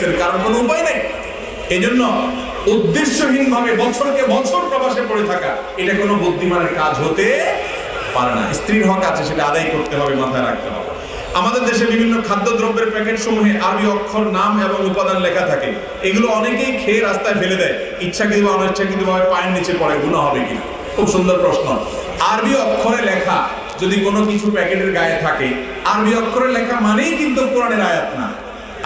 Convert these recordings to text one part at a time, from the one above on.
গেছেন কারণ কোনো উপায় নেই। এই জন্য উদ্দেশ্যহীন ভাবে বছরকে বছর প্রবাসে পড়ে থাকা, এটা কোনো বুদ্ধিমানের কাজ হতে পারে না। স্ত্রীর হক আছে, সেটা আদায় করতে হবে, মাথায় রাখতে হবে। আমাদের দেশে বিভিন্ন খাদ্যদ্রব্যের প্যাকেট সমূহে আরবি অক্ষর, নাম এবং উপাদান লেখা থাকে। এগুলো অনেকেই খেয়ে রাস্তায় ফেলে দেয়। ইচ্ছাকৃত বা অনিচ্ছাকৃত ভাবে পায়ের নিচে পড়ে, গুণা হবে কিনা? খুব সুন্দর প্রশ্ন। আরবি অক্ষরে লেখা যদি কোনো কিছু প্যাকেটের গায়ে থাকে, আরবি অক্ষরে লেখা মানেই কিন্তু কোরআনের আয়াত না।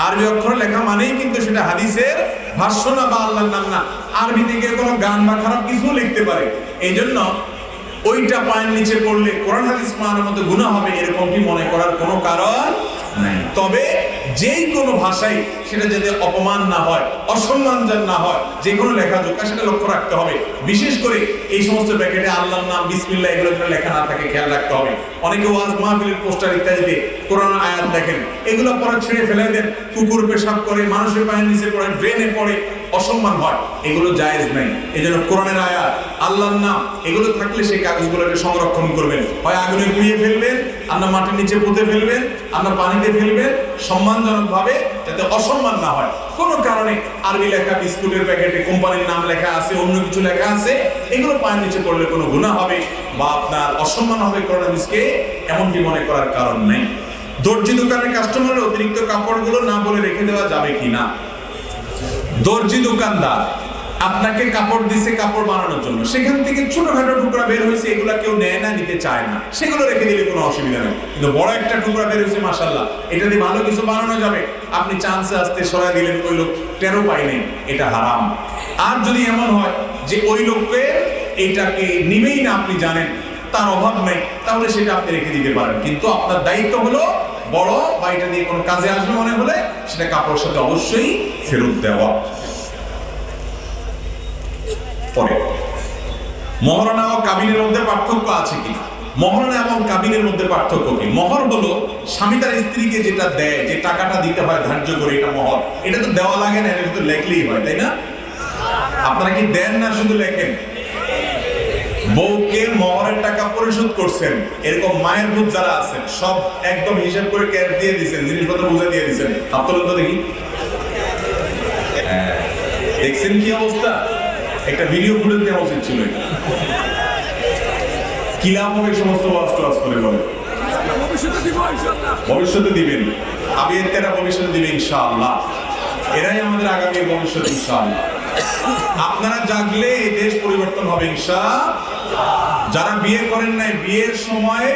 আরবি অক্ষর লেখা মানেই কিন্তু সেটা হাদিসের ভাষ্য না বা আল্লাহর নাম না। আরবি থেকে কোনো গান বা খারাপ কিছু লিখতে পারে। এই জন্য ওইটা পায়ের নিচে পড়লে কোরআন হাদিস মানের মতো গুণা হবে এরকম কি মনে করার কোনো কারণ নাই। তবে যেই কোনো ভাষায় সেটা যাতে অপমান না হয় অসম্মান যেন না হয়, যে কোনো লেখা যোগ সেটা লক্ষ্য রাখতে হবে। বিশেষ করে এই সমস্ত প্যাকেটে আল্লাহর নাম বিসমিল্লা এগুলো যেন লেখা না থাকে, খেয়াল রাখতে হবে। অনেকে ওয়াজ মাহফিলের পোস্টার ইত্যাদিতে কোরআন আয়াত দেখেন। এগুলো পরে ছেড়ে ফেলে দেন, কুকুর পেশাব করে, মানুষের পায়ের নিচে পড়ে ড্রেনে পড়ে অসম্মান হয়, এগুলো জায়েজ নাই। এই জন্য কোরআনের আয়াত, আল্লাহর নাম, এগুলো থাকলে সেই কাগজগুলোকে সংরক্ষণ করবেন। হয় আগুনে পুড়িয়ে ফেলবেন, আপনার মাটির নিচে পুঁতে ফেলবেন, আপনার পানিতে ফেলবেন সম্মানজনক ভাবে যাতে অসম্মান না হয়। কোনো কারণে আরবি লেখা, বিস্কুটের প্যাকেটে কোম্পানির নাম লেখা আছে, অন্য কিছু লেখা আছে, এগুলো পায়ের নিচে পড়লে কোনো গুণা হবে বা আপনার অসম্মান হবে করোনা মিসকে এমনটি মনে করার কারণ নেই। দর্জি দোকানের কাস্টমারের অতিরিক্ত কাপড়গুলো না বলে রেখে দেওয়া যাবে কি না? দর্জি দোকানদার, আপনাকে কাপড় দিছে কাপড় বানানোর জন্য। সেখান থেকে ছোটখাটো টুকরা বের হয়েছে, এগুলা কেউ নেয় না, নিতে চায় না। সেগুলো রেখে দিলে কোনো অসুবিধা নেই। কিন্তু বড় একটা টুকরা বের হয়েছে মাসাল্লাহ এটা দিয়ে ভালো কিছু বানানো যাবে। আপনি চান্সে আসতে সরাই দিলেন, ওই লোক টেরো নেই, এটা হারাম। আর যদি এমন হয় যে ওই লোককে এটাকে নিবেই না আপনি জানেন, তার অভাব নেই, তাহলে সেটা আপনি রেখে দিতে পারেন। কিন্তু আপনার দায়িত্ব হলো বড় বা এটা দিয়ে কোনো কাজে আসবে মনে হলে সেটা কাপড়ের সাথে অবশ্যই ফেরত দেওয়া। পরে, মহারণা ও কাবিনের মধ্যে পার্থক্য আছে কি মহারণা এবং কাবিনের মধ্যে পার্থক্য কি? মহর হলো স্বামী তার স্ত্রীকে যেটা দেয়, যে টাকাটা দিতে হয় ধার্য করে, এটা মহর। এটা তো দেওয়া লাগে না, এটা শুধু লেখলেই হয়, তাই না? আপনারা কি দেন না শুধু লেখেন? বউকে মহরের টাকা পরিশোধ করছেন। এরকম মায়ের ভূত যারা আছেন, সব একদম হিসাব করে ক্যাশ দিয়ে দিচ্ছেন জিনিসপত্র বুঝে দিয়ে দিচ্ছেন আপনার তো দেখি। হ্যাঁ। দেখছেন কি অবস্থা? একটা ভিডিও ফুটেজ দেওয়া উচিত ছিল এটা। সমস্ত ওয়াজ ক্লাস করে বলে? ভবিষ্যতে দিবেন। আবিয়ের ভবিষ্যতে দিবে ইনশাআল্লাহ। এরাই আমাদের আগামী ভবিষ্যৎ ইনশাআল্লাহ। আপনারা জাগলে এই দেশ পরিবর্তন হবে ইনশা যারা বিয়ে করেন নাই, বিয়ের সময়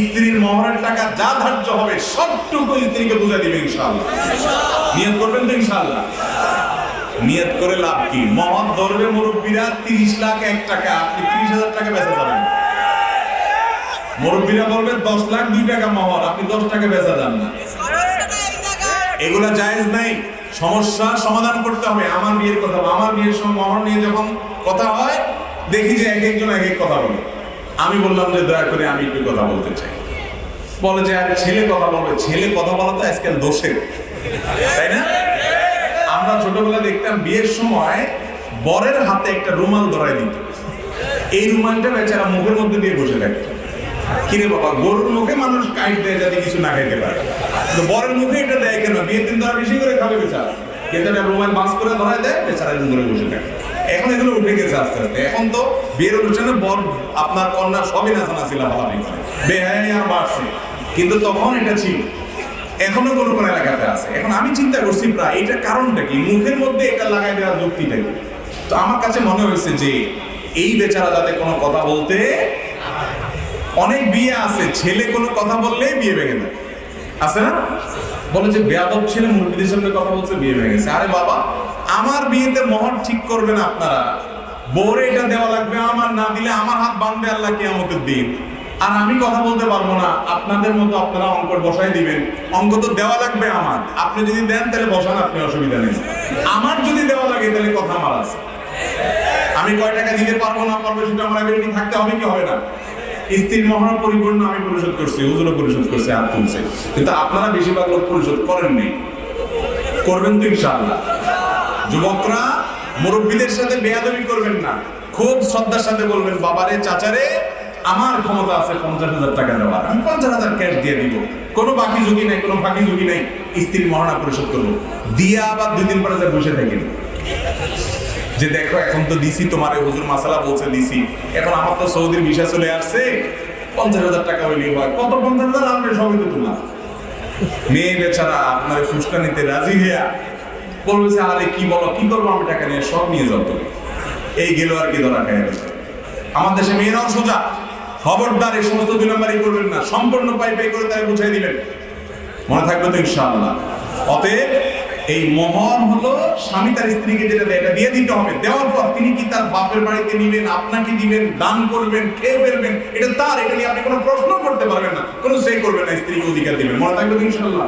স্ত্রীর মহরের টাকা যা ধার্য হবে, সবটুকু স্ত্রীকে বুঝা দিবে, ইনশাআল্লাহ। নিয়ত করবেন তো, ইনশাআল্লাহ? নিয়ত করে লাভ কি? মহৎ ধরবে মুরব্বীরা তিরিশ লাখ এক টাকা, আপনি তিরিশ হাজার টাকা বেচা যাবেন। মুরব্বীরা বলবে, দশ লাখ দুই টাকা মহর, আপনি দশ টাকা বেচা যান না। এগুলা জায়েজ নাই। সমস্যা সমাধান করতে হবে। আমার বিয়ের কথা। আমার বিয়ের সময় মহর নিয়ে যখন কথা হয়, দেখি যে এক একজন এক এক কথা বলে। আমি বললাম যে, দয়া করে আমি একটু কথা বলতে চাই। বলে যে, আরে ছেলে কথা বলবে। ছেলে কথা বলা তো আজকাল দোষের। তাই না? আমরা ছোটবেলা দেখতাম বিয়ের সময় বরের হাতে একটা রুমাল ধরাই দিত। এই রুমালটা বেচারা মুখের মধ্যে দিয়ে বসে থাকতো। কিরে বাবা, গরুর মুখে মানুষ কাইট দেয় যাতে কিছু না খাইতে পারে। কিন্তু বরের মুখে এটা দেয় কেন? বিয়ের দিন ধরা বেশি করে খাবে বেচারা। কিন্তু একটা রুমাল বাস করে ধরাই দেয়, বেচারা এরকম করে বসে থাকে। এখন এগুলো উঠে গেছে আস্তে আস্তে। এখন তো বিয়ের অনুষ্ঠানে বর, আপনার কন্যা সবই নাচানা ছিল ভাবি বেহাই আর বাড়ছে। কিন্তু তখন এটা ছিল। এখনও কোনো কোনো এলাকাতে আছে। এখন আমি চিন্তা করছি প্রায়, এটার কারণটা কি? মুখের মধ্যে এটা লাগাই দেওয়ার যুক্তিটা কি? তো আমার কাছে মনে হয়েছে যে, এই বেচারা যাতে কোনো কথা বলতে অনেক বিয়ে আছে, ছেলে কোনো কথা বললেই বিয়ে ভেঙে যায়। আছে না? বলে যে বেয়াদব ছেলে মুরব্বীদের সামনে কথা বলছে, বিয়ে ভেঙে গেছে। আরে বাবা, আমার বিয়েতে মহর ঠিক করবেন আপনারা। বউরে এটা দেওয়া লাগবে, আমার না দিলে আমার হাত বাঁধবে আল্লাহ আমাকে দিন। আর আমি কথা বলতে পারব না, আপনাদের মতো আপনারা অঙ্ক বসাই দিবেন। অঙ্ক তো দেওয়া লাগবে আমার। আপনি যদি দেন, তাহলে বসান, আপনি অসুবিধা নেই। আমার যদি দেওয়া লাগে, তাহলে কথা আমার আছে। আমি কয় টাকা দিতে পারব না পারব, সেটা আমার থাকতে হবে কি হবে না? স্ত্রীর মহড়া পরিপূর্ণ আমি পরিশোধ করছি, হুজুরও পরিশোধ করছে, হাত তুলছে। কিন্তু আপনারা বেশিরভাগ লোক পরিশোধ করেননি। করবেন তো ইনশাআল্লাহ। যুবকরা, মুরব্বীদের সাথে বেয়াদবি করবেন না। খুব শ্রদ্ধার সাথে বলবেন, বাবারে, চাচারে, আমার ক্ষমতা আছে পঞ্চাশ হাজার টাকা দেওয়ার। আমি পঞ্চাশ হাজার ক্যাশ দিয়ে দিব। কোনো বাকি ঝুঁকি নেই, কোনো ফাঁকি ঝুঁকি নেই। স্ত্রীর মহানা পরিশোধ করব। দিয়ে আবার দুই দিন পরে যা বসে থাকেন। যে দেখো, এখন তো দিছি তোমার হুজুর মাসালা বলছে দিছি এখন আমার তো সৌদির ভিসা চলে আসছে, পঞ্চাশ হাজার টাকা হইলে হয়। কত পঞ্চাশ হাজার? সবই তো তোমার। মেয়ে বেচারা আপনার ফুসকা নিতে রাজি হইয়া বলবে যে, আরে কি বলো, কি করব আমি টাকা নিয়ে? সব নিয়ে যাও তুমি। এই গেল আর কি ধরা খাই আমার দেশে মেয়েরাও সোজা। খবরদার, এই সমস্ত দুই নম্বরই করবেন না। সম্পূর্ণ পাই পাই করে তাই বুঝাই দিবেন। মনে থাকবে তো ইনশাআল্লাহ। অতএব এই মহর হলো স্বামী তার স্ত্রীকে যেটা দেয়, এটা দিয়ে দিতে হবে। দেওয়ার পর তিনি কি তার বাপের বাড়িতে নিবেন, আপনাকে দিবেন, দান করবেন, খেয়ে ফেলবেন? এটা তার, এটা নিয়ে আপনি কোনো প্রশ্ন করতে পারবেন না। কোনো সেই করবেন না, স্ত্রীকে অধিকার দিবেন। মনে থাকবে ইনশাল্লাহ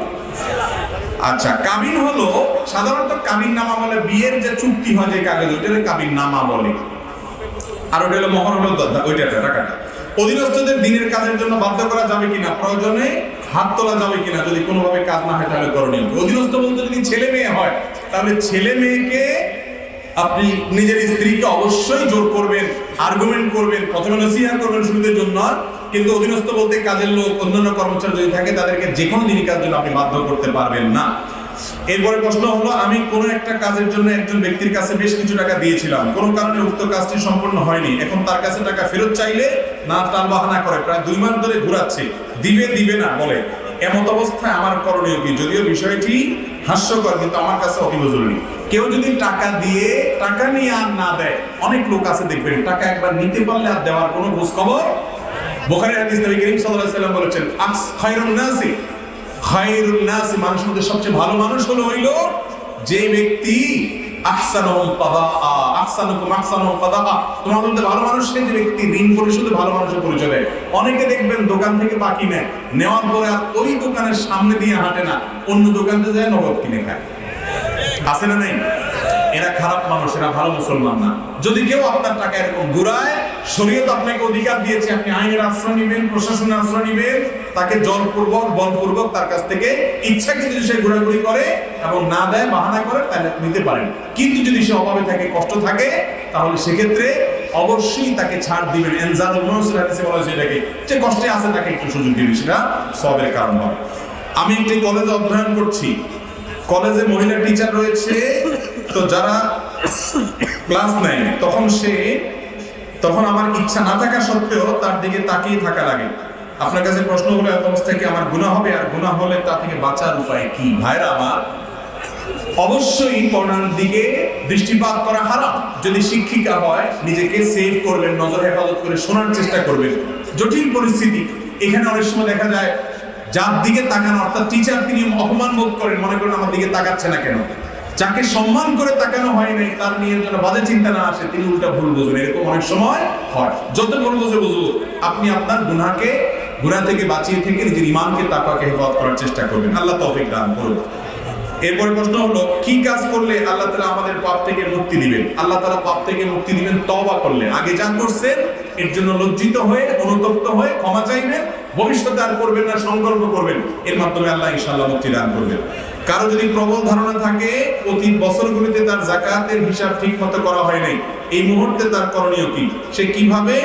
আচ্ছা কাবিন হলো, সাধারণত কাবিন নামা বলে, বিয়ের যে চুক্তি হয় যে কাগজ, ওইটাকে কাবিন নামা বলে। আর ওটা হলো মহর হলো ওইটা টাকাটা। অধীনস্থদের দিনের কাজের জন্য বাধ্য করা যাবে কিনা? প্রয়োজনে হাত তোলা যাবে কিনা যদি কোনোভাবে কাজ না হয়, তাহলে করণীয়? অধীনস্থ বলতে যদি ছেলে মেয়ে হয়, তাহলে ছেলে মেয়েকে আপনি নিজের স্ত্রীকে অবশ্যই জোর করবেন আর্গুমেন্ট করবেন, প্রথমে নসিহা করবেন সুবিধের জন্য। কিন্তু অধীনস্থ বলতে কাজের লোক, অন্যান্য কর্মচারী যদি থাকে, তাদেরকে যে কোনো দিনই কাজ জন্য আপনি বাধ্য করতে পারবেন না। এরপরে প্রশ্ন হলো, আমি কোনো একটা কাজের জন্য একজন ব্যক্তির কাছে বেশ কিছু টাকা দিয়েছিলাম। কোনো কারণে উক্ত কাজটি সম্পূর্ণ হয়নি। এখন তার কাছে টাকা ফেরত চাইলে না টাল বাহানা করে। প্রায় দুই মাস ধরে ঘুরাচ্ছে। দিবে দিবে না, বলে। এমত অবস্থায় আমার করণীয় কি? যদিও বিষয়টি হাস্যকর, কিন্তু আমার কাছে অতীব জরুরি। কেউ যদি টাকা দিয়ে টাকা নিয়ে আর না দেয়, অনেক লোক আছে, দেখবেন, টাকা একবার নিতে পারলে আর দেওয়ার কোনো খোঁজ খবর বোখারি হাদিস নবী করিম সাল্লাল্লাহু আলাইহি বলেছেন, আস খায়রুন নাসি। খায়রুন নাসি, মানুষের মধ্যে সবচেয়ে ভালো মানুষ হলো হইল যে ব্যক্তি আহসানুহুম কাদা আহসানুকুম আহসানুম কাদা তোমার মধ্যে ভালো যে ব্যক্তি ঋণ পরিশোধে ভালো মানুষের পরিচয় দেয়। অনেকে দেখবেন দোকান থেকে বাকি নেয় নেওয়ার পরে আর ওই দোকানের সামনে দিয়ে হাঁটে না, অন্য দোকানতে যায় নগদ কিনে খায়। আছে না নেই? এরা খারাপ মানুষ, এরা ভালো মুসলমান না। যদি কেউ আপনার টাকা এরকম ঘুরায় শরীয়ত আপনাকে অধিকার দিয়েছে, আপনি আইনের আশ্রয় নেবেন, প্রশাসনের আশ্রয় নেবেন, তাকে জলপূর্বক, বলপূর্বক তার কাছ থেকে ইচ্ছা কিন্তু সে ঘোরাঘুরি করে এবং না দেয়, বাহানা করে, তাহলে নিতে পারেন। কিন্তু যদি সে অভাবে থাকে, কষ্ট থাকে, তাহলে সেক্ষেত্রে অবশ্যই তাকে ছাড় দিবেন। হয়েছে এটাকে, যে কষ্টে আছে তাকে একটু সুযোগ দিবেন, সেটা সবের কারণ হবে। আমি একটি কলেজে অধ্যয়ন করছি। কলেজে মহিলা টিচার রয়েছে, তো যারা ক্লাস নেয়, তখন সে তখন আমার ইচ্ছা না থাকা সত্ত্বেও তার দিকে তাকিয়ে থাকা লাগে। আপনার কাছে প্রশ্ন হলো এত অবস্থায় কি আমার গুণা হবে, আর গুণা হলে তা থেকে বাঁচার উপায় কি? ভাইরা আমার, অবশ্যই পড়ার দিকে দৃষ্টিপাত করা হারাম। যদি শিক্ষিকা হয়, নিজেকে সেভ করবেন, নজর হেফাজত করে শোনার চেষ্টা করবেন। জটিল পরিস্থিতি। এখানে অনেক সময় দেখা যায়, যার দিকে তাকানো, অর্থাৎ টিচার তিনি অপমান বোধ করেন, মনে করেন আমার দিকে তাকাচ্ছে না কেন? যাকে সম্মান করে তাকানো হয় নাই, তার নিয়ে যেন বাজে চিন্তা না আসে, তিনি উল্টা ভুল বুঝুন এরকম অনেক সময় হয়। যত ভুল বুঝে বুঝুন আপনি আপনার গুনাহকে, গুনাহ থেকে বাঁচিয়ে থেকে নিজের ইমানকে তাকাকে হেফাজত করার চেষ্টা করবেন। আল্লাহ তৌফিক দান করুন। এরপরে প্রশ্ন হলো, কি কাজ করলে আল্লাহ তালা আমাদের পাপ থেকে মুক্তি দিবেন? আল্লাহ তালা পাপ থেকে মুক্তি দিবেন তবা করলে। আগে যা করছেন, এর জন্য লজ্জিত হয়ে, অনুতপ্ত হয়ে ক্ষমা চাইবেন, ভবিষ্যতে আর করবেন না, সংকল্প করবেন। এর মাধ্যমে আল্লাহ ইনশাল্লাহ মুক্তি দান করবেন। কারও যদি প্রবল ধারণা থাকে অতীত বছরগুলিতে তার জাকাতের হিসাব ঠিক মতো করা হয় নাই। এই মুহূর্তে তার করণীয় কি? সে কীভাবে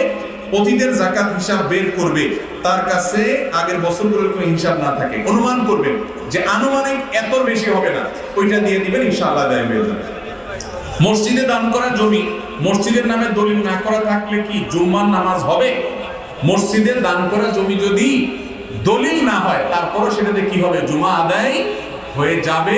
অতীতের জাকাত হিসাব বের করবে? তার কাছে আগের বছরগুলোর কোনো হিসাব না থাকে। অনুমান করবেন যে আনুমানিক এত বেশি হবে না। ওইটা দিয়ে দিবেন, ইনশাআল্লাহ আদায় হয়ে যাবে। মসজিদে দান করা জমি, মসজিদের নামে দলিল না করা থাকলে কি জুম্মার নামাজ হবে? মসজিদে দান করা জমি যদি দলিল না হয়, তারপরও সেটাতে কি হবে? জুমা আদায় হয়ে যাবে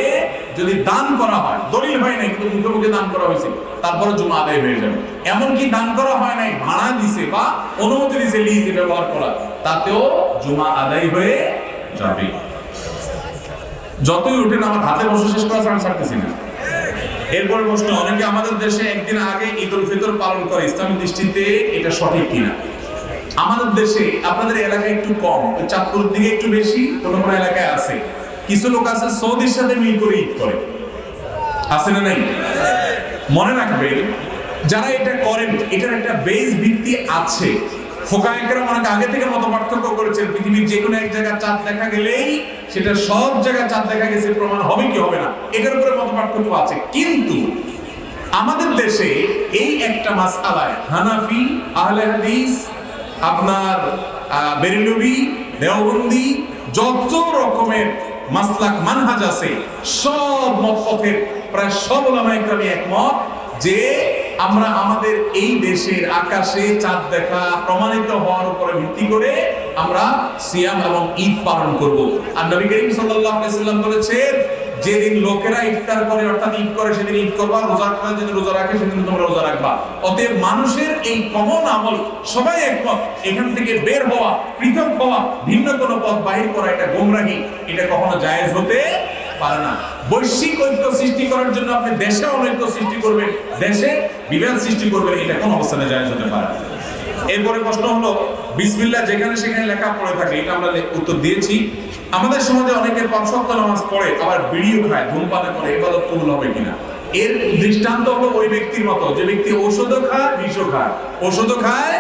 যদি দান করা হয়। দলিল হয় নাই, কিন্তু মুখে মুখে দান করা হয়েছে। তারপরে জুমা আদায় হয়ে যাবে। এমনকি দান করা হয় নাই, ভাড়া দিছে বা অনুমতি দিছে লিজে ব্যবহার করা, তাতেও জুমা আদায় হয়ে যাবে। যতই উঠেন আমার হাতে বসে শেষ করা ছাড়া ছাড়তেছি না। এরপরে প্রশ্ন, অনেকে আমাদের দেশে একদিন আগে ঈদ উল ফিতর পালন করে, ইসলামী দৃষ্টিতে এটা সঠিক কিনা? আমাদের দেশে, আপনাদের এলাকায় একটু কম, ওই চাঁদপুরের দিকে একটু বেশি, কোনো কোনো এলাকায় আছে। কিছু লোক আছে সৌদির সাথে মিল করে ঈদ করে। আছে না নাই? মনে রাখবেন যারা এটা করেন এটার একটা বেস ভিত্তি আছে। ফোকায়করা অনেক আগে থেকে মত পার্থক্য করেছেন পৃথিবীর যে কোনো এক জায়গায় চাঁদ দেখা গেলেই সেটা সব জায়গায় চাঁদ দেখা গেছে প্রমাণ হবে কি হবে না? এটার উপরে মত পার্থক্য আছে। কিন্তু আমাদের দেশে এই একটা মাসআলায় হানাফি আহলে হাদিস আপনার আহ, বেরেলভি দেওবন্দি যত রকমের মাসলাক মানহাজ আছে। সব মতপথের প্রায় সব ওলামায়ে ইকরামই একমত যে আমরা আমাদের এই দেশের আকাশে চাঁদ দেখা প্রমাণিত হওয়ার উপরে ভিত্তি করে আমরা সিয়াম এবং ঈদ পালন করব। আর নবী করিম সাল্লাল্লাহু আলাইহি সাল্লাম বলেছেন যেদিন লোকেরা ইফতার করে, অর্থাৎ ঈদ করে, সেদিন ঈদ করবা, রোজা করে যেদিন রোজা রাখে, সেদিন তোমরা রোজা রাখবা। অতএব মানুষের এই কমন আমল, সবাই একমত, এখান থেকে বের হওয়া, পৃথক হওয়া, ভিন্ন কোনো পথ বাহির করা, এটা গোমরাহি। এটা কখনো জায়েজ হতে পারে না। বৈশ্বিক ঐক্য সৃষ্টি করার জন্য আপনি দেশে অনৈক্য সৃষ্টি করবেন, দেশে বিভেদ সৃষ্টি করবেন, এটা কোন অবস্থানে জায়েজ হতে পারে না। এরপরে প্রশ্ন হলো, বিসমিল্লাহ যেখানে সেখানে লেখা পড়ে থাকে, এটা আমরা উত্তর দিয়েছি। আমাদের সমাজে অনেকে পাঁচ সপ্তাহ নামাজ পড়ে, আবার বিড়িও খায়, ধূমপান করে এবাদত কবুল হবে কিনা? এর দৃষ্টান্ত হলো ওই ব্যক্তির মতো, যে ব্যক্তি ঔষধও খায়, বিষও খায়। ঔষধও খায়,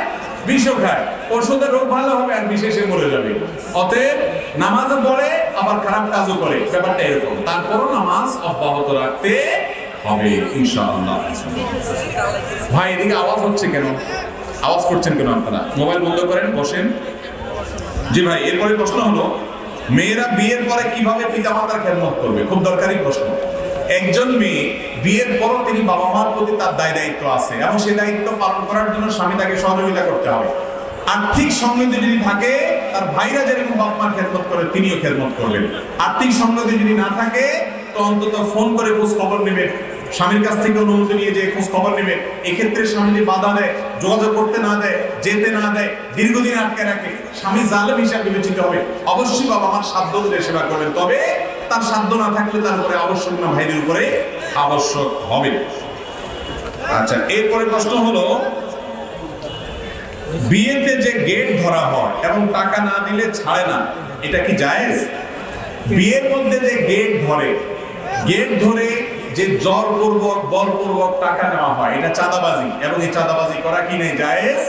বিষও খায়। ওষুধের রোগ ভালো হবে আর বিশেষে মরে যাবে। অতএব নামাজও পড়ে, আবার খারাপ কাজও করে। ব্যাপারটা এরকম। তারপরও নামাজ অব্যাহত রাখতে হবে, ইনশাআল্লাহ। ভাই, এদিকে আওয়াজ হচ্ছে কেন? আওয়াজ করছেন কেন আপনারা? মোবাইল বন্ধ করেন, বসেন। জি ভাই, এরপরে প্রশ্ন হলো মেয়েরা বিয়ের পরে কীভাবে পিতামাতার খেদমত করবে? খুব দরকারি প্রশ্ন। একজন মেয়ে বিয়ের পরও তিনি বাবা মার প্রতি তার দায় দায়িত্ব আছে এবং সেই দায়িত্ব পালন করার জন্য স্বামী তাকে সহযোগিতা করতে হবে। আর্থিক সংগতি যদি থাকে, তার ভাইরা যেরকম বাপ মার খেদমত করে, তিনিও খেদমত করবেন। আর্থিক সংগতি যদি না থাকে, তো অন্তত ফোন করে খোঁজ খবর নেবেন। স্বামীর কাছ থেকে অনুমতি নিয়ে যে খোঁজ খবর নেবে, এক্ষেত্রে স্বামী যদি বাধা দেয়, যোগাযোগ করতে না দেয়, যেতে না দেয়, দীর্ঘদিন আটকে রাখে। স্বামী জালেম হিসাবে বিবেচিত হবে। অবশ্যই বাবা আমার সাধ্য অনুযায়ী সেবা করবেন। তবে তার সাধ্য না থাকলে তার উপরে আবশ্যক না, ভাইদের উপরে আবশ্যক হবে। আচ্ছা এরপরে প্রশ্ন হলো, বিয়েতে যে গেট ধরা হয় এবং টাকা না দিলে ছাড়ে না, এটা কি জায়েজ? বিয়ের মধ্যে যে গেট ধরে গেট ধরে যে জোরপূর্বক, বলপূর্বক টাকা নেওয়া হয়, এটা চাঁদাবাজি। এবং এই চাঁদাবাজি করা কি নেই? জায়েজ?